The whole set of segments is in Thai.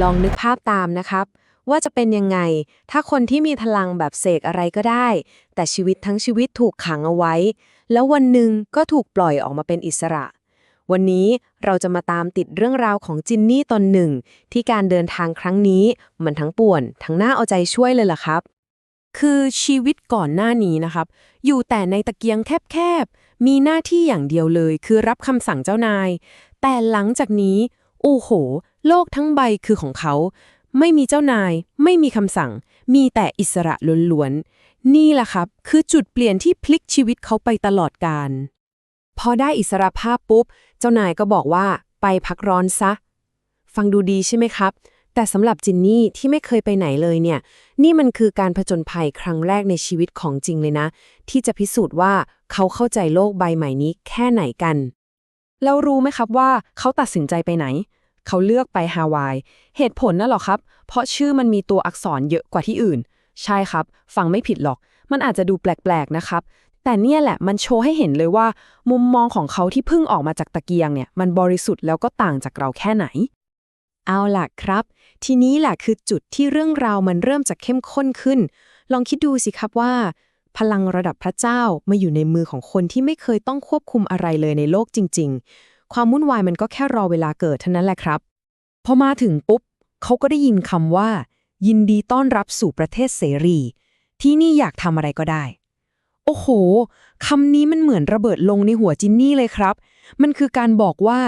ลองนึกภาพตามนะครับ ว่าจะเป็นยังไง ถ้าคนที่มีพลังแบบเสกอะไรก็ได้ แต่ชีวิตทั้งชีวิตถูกขังเอาไว้ แล้ววันหนึ่งก็ถูกปล่อยออกมาเป็นอิสระ วันนี้เราจะมาตามติดเรื่องราวของจินนี่ตอนหนึ่ง ที่การเดินทางครั้งนี้ มันทั้งป่วน ทั้งน่าเอาใจช่วยเลยล่ะครับ คือชีวิตก่อนหน้านี้นะครับ อยู่แต่ในตะเกียงแคบๆมีหน้าที่อย่างเดียวเลย คือรับคำสั่งเจ้านาย แต่หลังจากนี้โอ้โห โลกทั้งใบคือของเขา ไม่มีเจ้านาย ไม่มีคำสั่ง มีแต่อิสระล้วนๆ นี่แหละครับ คือจุดเปลี่ยนที่พลิกชีวิตเขาไปตลอดกาลพอได้อิสระภาพปุ๊บ เจ้านายก็บอกว่าไปพักร้อนซะ ฟังดูดีใช่ไหมครับ แต่สำหรับจินนี่ที่ไม่เคยไปไหนเลยเนี่ย นี่มันคือการผจญภัยครั้งแรกในชีวิตของจริงเลยนะ ที่จะพิสูจน์ว่าเขาเข้าใจโลกใบใหม่นี้แค่ไหนกันแล้วรู้ไหมครับว่าเขาตัดสินใจไปไหน เขาเลือกไปฮาวาย เหตุผลน่ะหรอครับ เพราะชื่อมันมีตัวอักษรเยอะกว่าที่อื่น ใช่ครับ ฟังไม่ผิดหรอก มันอาจจะดูแปลกๆนะครับ แต่เนี่ยแหละมันโชว์ให้เห็นเลยว่า มุมมองของเขาที่เพิ่งออกมาจากตะเกียงเนี่ยมันบริสุทธิ์แล้วก็ต่างจากเราแค่ไหน เอาล่ะครับ ทีนี้แหละคือจุดที่เรื่องราวมันเริ่มจากเข้มข้นขึ้น ลองคิดดูสิครับว่า พลังระดับพระเจ้ามาอยู่ในมือของคนที่ไม่เคยต้องควบคุมอะไรเลยในโลกจริง ๆ ความวุ่นวายมันก็แค่รอเวลาเกิดเท่านั้นแหละครับ พอมาถึงปุ๊บ เขาก็ได้ยินคำว่า ยินดีต้อนรับสู่ประเทศเสรี ที่นี่อยากทำอะไรก็ได้ โอ้โหคำนี้มันเหมือนระเบิดลงในหัวจินนี่เลยครับ มันคือการบอกว่า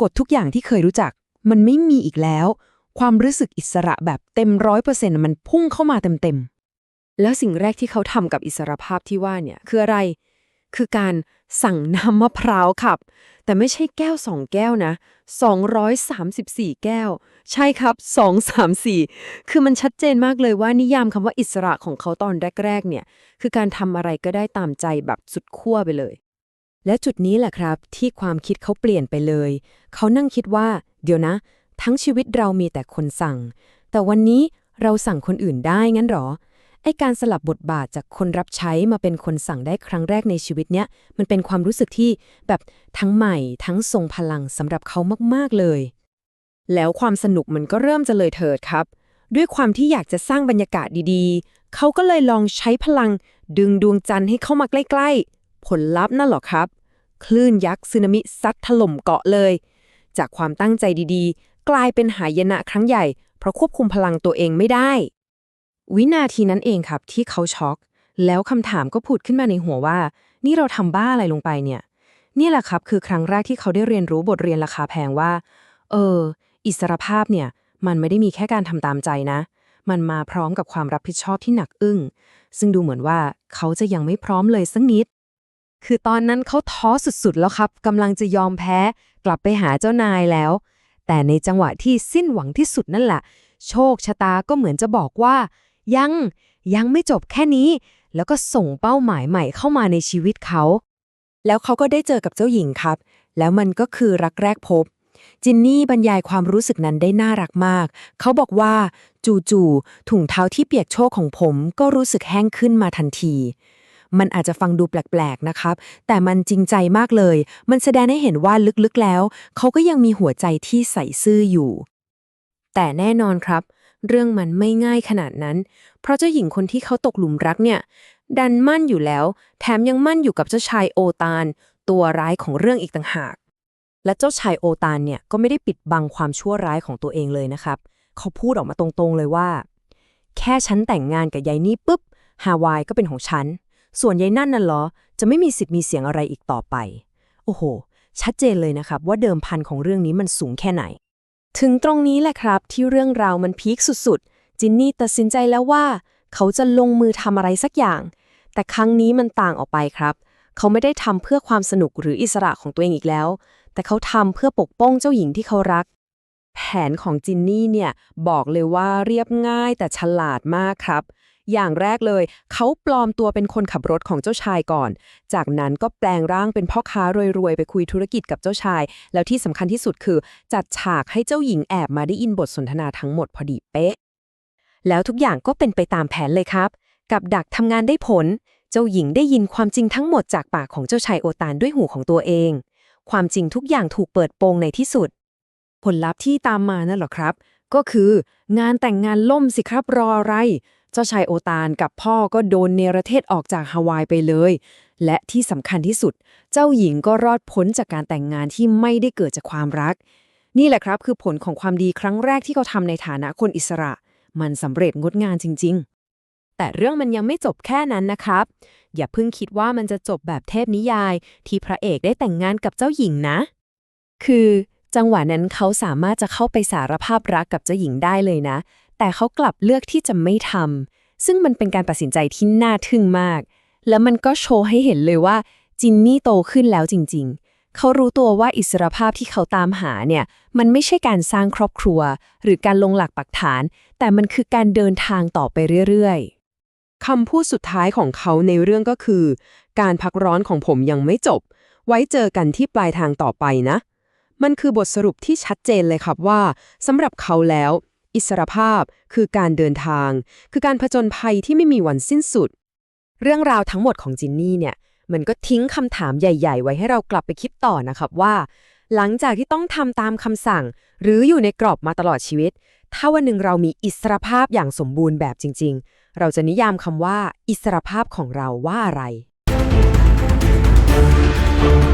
กฎทุกอย่างที่เคยรู้จัก มันไม่มีอีกแล้ว ความรู้สึกอิสระแบบเต็มร้อยเปอร์เซ็นต์มันพุ่งเข้ามาเต็มๆแล้วสิ่งแรกที่เขาทำกับอิสรภาพที่ว่าเนี่ยคืออะไร คือการสั่งน้ำมะพร้าวครับ แต่ไม่ใช่แก้วสองแก้วนะ 234 แก้ว ใช่ครับ 234 คือมันชัดเจนมากเลยว่านิยามคำว่าอิสระของเขาตอนแรก ๆ เนี่ย คือการทำอะไรก็ได้ตามใจแบบสุดขั้วไปเลย และจุดนี้แหละครับ ที่ความคิดเขาเปลี่ยนไปเลย เขานั่งคิดว่า เดี๋ยวนะ ทั้งชีวิตเรามีแต่คนสั่ง แต่วันนี้เราสั่งคนอื่นได้งั้นหรอ ไอการสลับบทบาทจากคนรับใช้มาเป็นคนสั่งได้ครั้งแรกในชีวิตเนี้ยมันเป็นความรู้สึกที่แบบทั้งใหม่ทั้งทรงพลังสำหรับเขามากๆเลย แล้วความสนุกมันก็เริ่มจะเลยเถิดครับ ด้วยความที่อยากจะสร้างบรรยากาศดีๆ เขาก็เลยลองใช้พลัง ดึงดวงจันทร์ให้เข้ามาใกล้ๆ ผลลัพธ์นั่นหรอครับ คลื่นยักษ์สึนามิซัดถล่มเกาะเลย จากความตั้งใจดีๆ กลายเป็นหายนะครั้งใหญ่ เพราะควบคุมพลังตัวเองไม่ได้ วินาทีนั้นเองครับที่เขาช็อก แล้วคำถามก็ผุดขึ้นมาในหัวว่า นี่เราทำบ้าอะไรลงไปเนี่ย นี่แหละครับคือครั้งแรกที่เขาได้เรียนรู้บทเรียนราคาแพงว่า เออ อิสรภาพเนี่ย มันไม่ได้มีแค่การทำตามใจนะ มันมาพร้อมกับความรับผิดชอบที่หนักอึ้ง ซึ่งดูเหมือนว่าเขาจะยังไม่พร้อมเลยสักนิด คือตอนนั้นเขาท้อสุดๆ แล้วครับกำลังจะยอมแพ้ กลับไปหาเจ้านายแล้ว แต่ในจังหวะที่สิ้นหวังที่สุดนั่นแหละ โชคชะตาก็เหมือนจะบอกว่า ยัง ยังไม่จบแค่นี้ แล้วก็ส่งเป้าหมายใหม่เข้ามาในชีวิตเขา แล้วเขาก็ได้เจอกับเจ้าหญิงครับ แล้วมันก็คือรักแรกพบ จินนี่บรรยายความรู้สึกนั้นได้น่ารักมาก เขาบอกว่าจู่ๆถุงเท้าที่เปียกโชกของผมก็รู้สึกแห้งขึ้นมาทันทีมันอาจจะฟังดูแปลกๆ นะครับ แต่มันจริงใจมากเลย มันแสดงให้เห็นว่าลึกๆ แล้ว เขาก็ยังมีหัวใจที่ใส่ซื่ออยู่ แต่แน่นอนครับ เรื่องมันไม่ง่ายขนาดนั้น เพราะเจ้าหญิงคนที่เขาตกหลุมรักเนี่ย ดันมั่นอยู่แล้ว แถมยังมั่นอยู่กับเจ้าชายโอตานตัวร้ายของเรื่องอีกต่างหาก และเจ้าชายโอตานเนี่ยก็ไม่ได้ปิดบังความชั่วร้ายของตัวเองเลยนะครับ เขาพูดออกมาตรงๆเลยว่า แค่ฉันแต่งงานกับยายนี่ปุ๊บฮาวายก็เป็นของฉัน ส่วนยายนั่นน่ะเหรอ จะไม่มีสิทธิ์มีเสียงอะไรอีกต่อไป โอ้โห ชัดเจนเลยนะครับว่าเดิมพันของเรื่องนี้มันสูงแค่ไหน ถึงตรงนี้แหละครับที่เรื่องราวมันพีคสุดๆ จินนี่ตัดสินใจแล้วว่า เขาจะลงมือทำอะไรสักอย่าง แต่ครั้งนี้มันต่างออกไปครับ เขาไม่ได้ทำเพื่อความสนุกหรืออิสระของตัวเองอีกแล้ว แต่เขาทำเพื่อปกป้องเจ้าหญิงที่เขารัก แผนของจินนี่เนี่ยบอกเลยว่าเรียบง่ายแต่ฉลาดมากครับ อย่างแรกเลย เขาปลอมตัวเป็นคนขับรถของเจ้าชายก่อน จากนั้นก็แปลงร่างเป็นพ่อค้ารวยๆ ไปคุยธุรกิจกับเจ้าชาย แล้วที่สำคัญที่สุดคือ จัดฉากให้เจ้าหญิงแอบมาได้ยินบทสนทนาทั้งหมดพอดีเป๊ะ แล้วทุกอย่างก็เป็นไปตามแผนเลยครับ กับดักทำงานได้ผล เจ้าหญิงได้ยินความจริงทั้งหมดจากปากของเจ้าชายโอตานด้วยหูของตัวเอง ความจริงทุกอย่างถูกเปิดโปงในที่สุด ผลลัพธ์ที่ตามมานั่นหรอครับก็คืองานแต่งงานล่มสิครับรออะไร เจ้าชายโอตานกับพ่อก็โดนเนรเทศออกจากฮาวายไปเลย และที่สำคัญที่สุด เจ้าหญิงก็รอดพ้นจากการแต่งงานที่ไม่ได้เกิดจากความรัก นี่แหละครับคือผลของความดีครั้งแรกที่เขาทำในฐานะคนอิสระ มันสำเร็จงดงามจริง ๆแต่เรื่องมันยังไม่จบแค่นั้นนะครับ อย่าเพิ่งคิดว่ามันจะจบแบบเทพนิยาย ที่พระเอกได้แต่งงานกับเจ้าหญิงนะ คือจังหวะนั้นเขาสามารถจะเข้าไปสารภาพรักกับเจ้าหญิงได้เลยนะ แต่เขากลับเลือกที่จะไม่ทำซึ่งมันเป็นการตัดสินใจที่น่าทึ่งมาก แล้วมันก็โชว์ให้เห็นเลยว่าจินนี่โตขึ้นแล้วจริง ๆ เขารู้ตัวว่าอิสรภาพที่เขาตามหาเนี่ยมันไม่ใช่การสร้างครอบครัว หรือการลงหลักปักฐาน แต่มันคือการเดินทางต่อไปเรื่อยๆคำพูดสุดท้ายของเขาในเรื่องก็คือ การพักร้อนของผมยังไม่จบ ไว้เจอกันที่ปลายทางต่อไปนะ มันคือบทสรุปที่ชัดเจนเลยครับว่าสำหรับเขาแล้ว อิสรภาพ คือการเดินทาง คือการผจญภัยที่ไม่มีวันสิ้นสุด เรื่องราวทั้งหมดของจินนี่เนี่ย มันก็ทิ้งคำถามใหญ่ ๆ ไว้ให้เรากลับไปคิดต่อนะครับว่า หลังจากที่ต้องทำตามคำสั่ง หรืออยู่ในกรอบมาตลอดชีวิต ถ้าวันหนึ่งเรามีอิสรภาพอย่างสมบูรณ์แบบจริง ๆ เราจะนิยามคำว่า อิสรภาพของเราว่าอะไร thank you